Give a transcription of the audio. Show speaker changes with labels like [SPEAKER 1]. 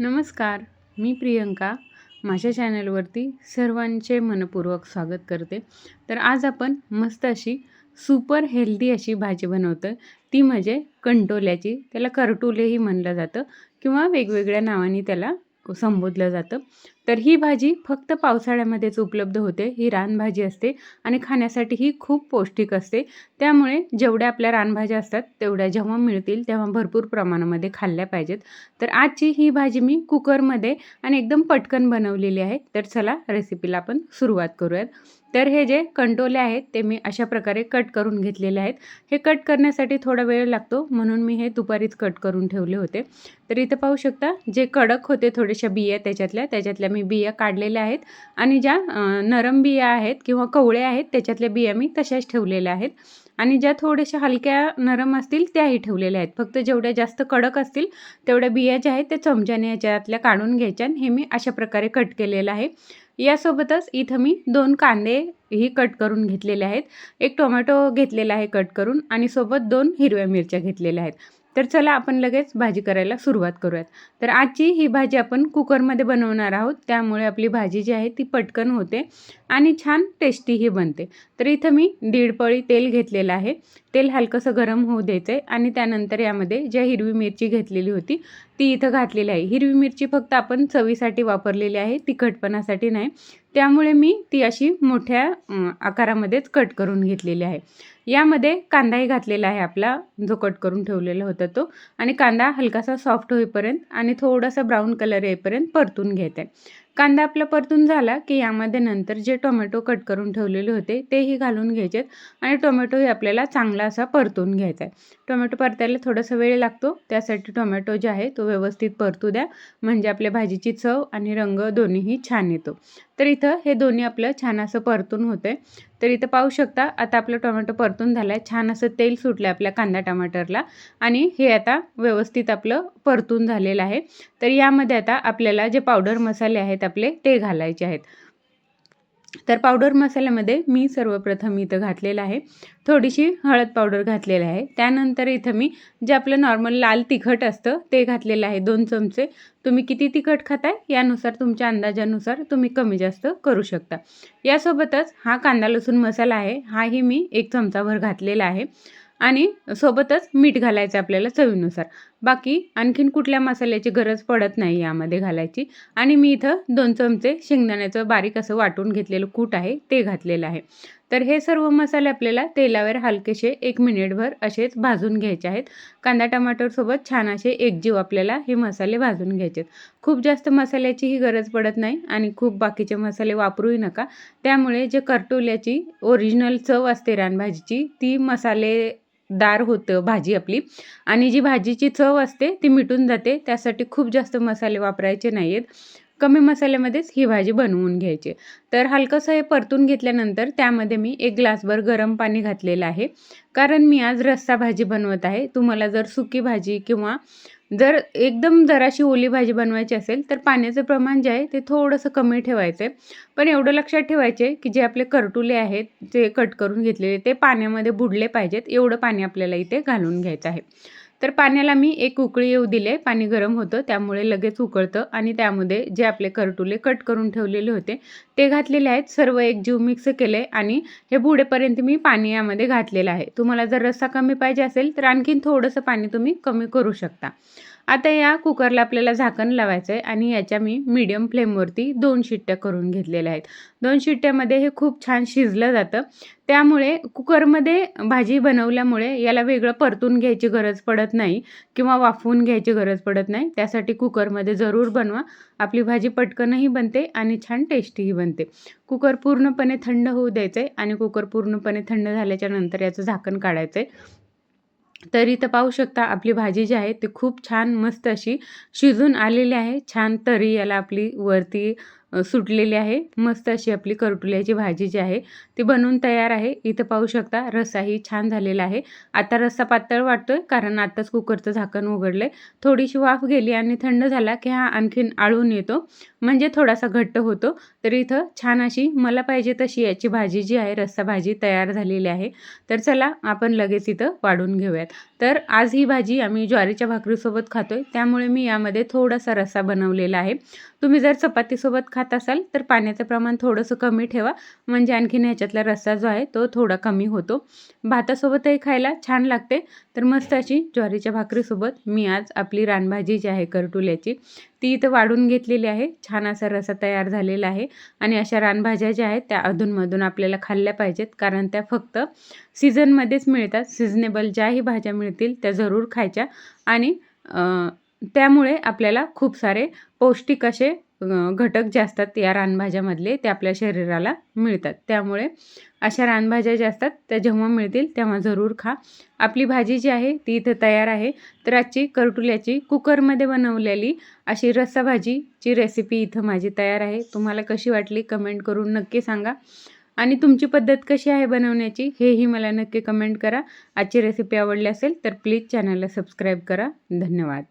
[SPEAKER 1] नमस्कार मी प्रियंका. माझ्या चॅनलवरती सर्वांचे मनपूर्वक स्वागत करते. तर आज आपण मस्त अशी सुपर हेल्दी अशी भाजी बनवतो आहे ती म्हणजे कंटोल्याची. त्याला करटोलेही म्हणलं जातं किंवा वेगवेगळ्या नावाने त्याला संबोधलं जातं. तर ही भाजी फक्त पावसाळ्यामध्येच उपलब्ध होते. ही रानभाजी असते आणि खाण्यासाठी ही खूप पौष्टिक असते. त्यामुळे जेवढ्या आपल्या रानभाज्या असतात तेवढ्या जेव्हा मिळतील तेव्हा भरपूर प्रमाणामध्ये खाल्ल्या पाहिजेत. तर आजची ही भाजी मी कुकरमध्ये आणि एकदम पटकन बनवलेली आहे. तर चला रेसिपीला आपण सुरुवात करूयात. तर हे जे कंटोले आहेत ते मी अशा प्रकारे कट करून घेतलेले आहेत. हे कट करण्यासाठी थोडा वेळ लागतो म्हणून मी हे दुपारीच कट करून ठेवले होते. तर इथं पाहू शकता जे कडक होते थोड्याशा बिया त्याच्यातल्या त्याच्यातल्या मी बिया काढलेल्या आहेत आणि ज्या नरम बिया आहेत किंवा कवळे आहेत त्याच्यातल्या बिया मी तशाच ठेवलेल्या आहेत. आणि ज्या थोड्याशा हलक्या नरम असतील त्याही ठेवलेल्या आहेत. फक्त जेवढ्या जास्त कडक असतील तेवढ्या बिया ज्या आहेत त्या चमच्याने याच्यातल्या काढून घ्यायच्या हे मी अशा प्रकारे कट केलेलं आहे. यासोबतच इथं मी दोन कांदे ही कट करून घेतलेले आहेत. एक टोमॅटो घेतलेला आहे कट करून आणि सोबत दोन हिरव्या मिरच्या घेतलेल्या आहेत. तर चला आपण लगेच भाजी करायला सुरुवात करूयात. तर आजची ही भाजी आपण कुकरमध्ये बनवणार आहोत. त्यामुळे आपली भाजी जी आहे ती पटकन होते आणि छान टेस्टीही बनते. तर इथं मी दीड पळी तेल घेतलेलं आहे. तेल हलकंसं गरम होऊ द्यायचं आहे आणि त्यानंतर यामध्ये ज्या हिरवी मिरची घेतलेली होती ती इथं घातलेली आहे. हिरवी मिरची फक्त आपण चवीसाठी वापरलेली आहे तिखटपणासाठी नाही. त्यामुळे मी ती अशी मोठ्या आकारामध्येच कट करून घेतलेली आहे. यामध्ये कांदाही घातलेला आहे आपला जो कट करून ठेवलेला होता तो. आणि कांदा हलकासा सॉफ्ट होईपर्यंत आणि थोडासा ब्राऊन कलर येईपर्यंत परतून घेत. आहे कांदा आपला परतून झाला की यामध्ये नंतर जे टोमॅटो कट करून ठेवलेले होते तेही घालून घ्यायचेत. आणि टोमॅटोही आपल्याला चांगला असा परतून घ्यायचा आहे. टोमॅटो परतायला थोडासा वेळ लागतो. त्यासाठी टोमॅटो जे आहे तो व्यवस्थित परतू द्या. म्हणजे आपल्या भाजीची चव आणि रंग दोन्हीही छान येतो. तर इथं हे दोन्ही आपलं छान असं परतून होतं तर इथं पाहू शकता आता आपलं टोमॅटो परतून झालं आहे छान असं तेल सुटलं आहे आपल्या कांदा टमाटरला. आणि हे आता व्यवस्थित आपलं परतून झालेलं आहे. तर यामध्ये आता आपल्याला जे पावडर मसाले आहेत आपले ते घालायचे आहेत. तर पावडर मसाल्यामध्ये मी सर्वप्रथम इथं घातलेलं आहे. थोडीशी हळद पावडर घातलेली आहे. त्यानंतर इथं मी जे आपलं नॉर्मल लाल तिखट असतं ते घातलेलं आहे. दोन चमचे. तुम्ही किती तिखट खाताय यानुसार तुमच्या अंदाजानुसार तुम्ही कमी जास्त करू शकता. यासोबतच हा कांदा लसूण मसाला आहे. हाही मी एक चमचाभर घातलेला आहे. आणि सोबतच मीठ घालायचं आपल्याला चवीनुसार. बाकी आणखीन कुठल्या मसाल्याची गरज पडत नाही यामध्ये घालायची. आणि मी इथं दोन चमचे शेंगदाण्याचं बारीक असं वाटून घेतलेलं कूट आहे ते घातलेलं आहे. तर हे सर्व मसाले आपल्याला तेलावर हलकेसे एक मिनिटभर असेच भाजून घ्यायचे आहेत. कांदा टमाटरसोबत छान असे एकजीव आपल्याला हे मसाले भाजून घ्यायचे खूप जास्त मसाल्याचीही गरज पडत नाही आणि खूप बाकीचे मसाले वापरूही नका. त्यामुळे जे करटोल्याची ओरिजिनल चव असते रानभाजीची ती मसाले दार होतं भाजी आपली. आणि जी भाजीची चव असते ती मिटून जाते. त्यासाठी खूप जास्त मसाले वापरायचे नाही आहेत कमी मसाल्यामध्येच ही भाजी बनवून घ्यायची. तर हलकंसं हे परतून घेतल्यानंतर त्यामध्ये मी एक ग्लासभर गरम पाणी घातलेलं आहे. कारण मी आज रस्सा भाजी बनवत आहे. तुम्हाला जर सुकी भाजी किंवा जर एकदम जराशी ओली भाजी बनवायची असेल तर पाण्याचं प्रमाण जे आहे ते थोडंसं कमी ठेवायचं आहे पण एवढं लक्षात ठेवायचे की जे आपले करटुले आहेत जे कट करून घेतलेले ते पाण्यामध्ये बुडले पाहिजेत. एवढं पाणी आपल्याला इथे घालून घ्यायचं आहे. तर पाण्याला मी एक उकळी येऊ दिले. पाणी गरम होतं त्यामुळे लगेच उकळतं आणि त्यामध्ये जे आपले करटुले कट करून ठेवलेले होते ते घातलेले आहेत. सर्व एक जीव मिक्स केले आणि हे बुडेपर्यंत मी पाणी यामध्ये घातलेलं आहे. तुम्हाला जर रस्सा कमी पाहिजे असेल तर आणखीन थोडंसं पाणी तुम्ही कमी करू शकता. आता या कुकरला आपल्याला झाकण लावायचं आहे आणि याच्या मी मीडियम फ्लेमवरती दोन शिट्ट्या करून घेतलेल्या आहेत. दोन शिट्ट्यामध्ये हे खूप छान शिजलं जातं. त्यामुळे कुकरमध्ये भाजी बनवल्यामुळे याला वेगळं परतून घ्यायची गरज पडत नाही किंवा वाफवून घ्यायची गरज पडत नाही. त्यासाठी कुकरमध्ये जरूर बनवा. आपली भाजी पटकनही बनते आणि छान टेस्टीही बनते. कुकर पूर्णपणे थंड होऊ द्यायचं आहे आणि कुकर पूर्णपणे थंड झाल्याच्यानंतर याचं झाकण काढायचं आहे तर इथं पाहू शकता आपली भाजी जी आहे ती खूप छान मस्त अशी शिजून आलेली आहे. छान तरी याला आपली वरती सुटलेली आहे. मस्त अशी आपली करटुल्याची भाजी जी आहे ती बनवून तयार आहे. इथं पाहू शकता रस्साही छान झालेला आहे. आता रस्सा पातळ वाटतोय कारण आताच कुकरचं झाकण उघडलं आहे थोडीशी वाफ गेली आणि थंड झाला की हा आणखीन आळून येतो. म्हणजे थोडासा घट्ट होतो. तर इथं छान अशी मला पाहिजे तशी याची भाजी जी आहे रस्सा भाजी तयार झालेली आहे. तर चला आपण लगेच इथं वाढून घेऊयात. तर आज ही भाजी आम्ही ज्वारीच्या भाकरीसोबत खातो आहे त्यामुळे मी यामध्ये थोडासा रस्सा बनवलेला आहे. तुम्ही जर चपातीसोबत खात असाल तर पाण्याचं प्रमाण थोडंसं कमी ठेवा. म्हणजे आणखीन ह्याच्यातला रस्सा जो आहे तो थोडा कमी होतो. भातासोबतही खायला छान लागते. तर मस्त अशी ज्वारीच्या भाकरीसोबत मी आज आपली रानभाजी जी आहे करटुल्याची ती इथं वाढून घेतलेली आहे. छान असा रसा तयार झालेला आहे आणि अशा रानभाज्या ज्या आहेत त्या अधूनमधून आपल्याला खाल्ल्या पाहिजेत. कारण त्या फक्त सीझनमध्येच मिळतात. सिजनेबल ज्याही भाज्या मिळतील त्या जरूर खायच्या. आणि त्यामुळे आपल्याला खूप सारे पौष्टिक असे घटक जे असतात या रानभाज्यामधले ते आपल्या शरीराला मिळतात. त्यामुळे अशा रानभाज्या ज्या असतात त्या जेव्हा मिळतील तेव्हा जरूर खा. आपली भाजी जी आहे ती इथं तयार आहे. तर आजची करटुल्याची कुकरमध्ये बनवलेली अशी रस्सा भाजीची रेसिपी इथं माझी तयार आहे. तुम्हाला कशी वाटली कमेंट करून नक्की सांगा. आणि तुमची पद्धत कशी आहे बनवण्याची हेही मला नक्की कमेंट करा. आजची रेसिपी आवडली असेल तर प्लीज चॅनलला सबस्क्राईब करा. धन्यवाद.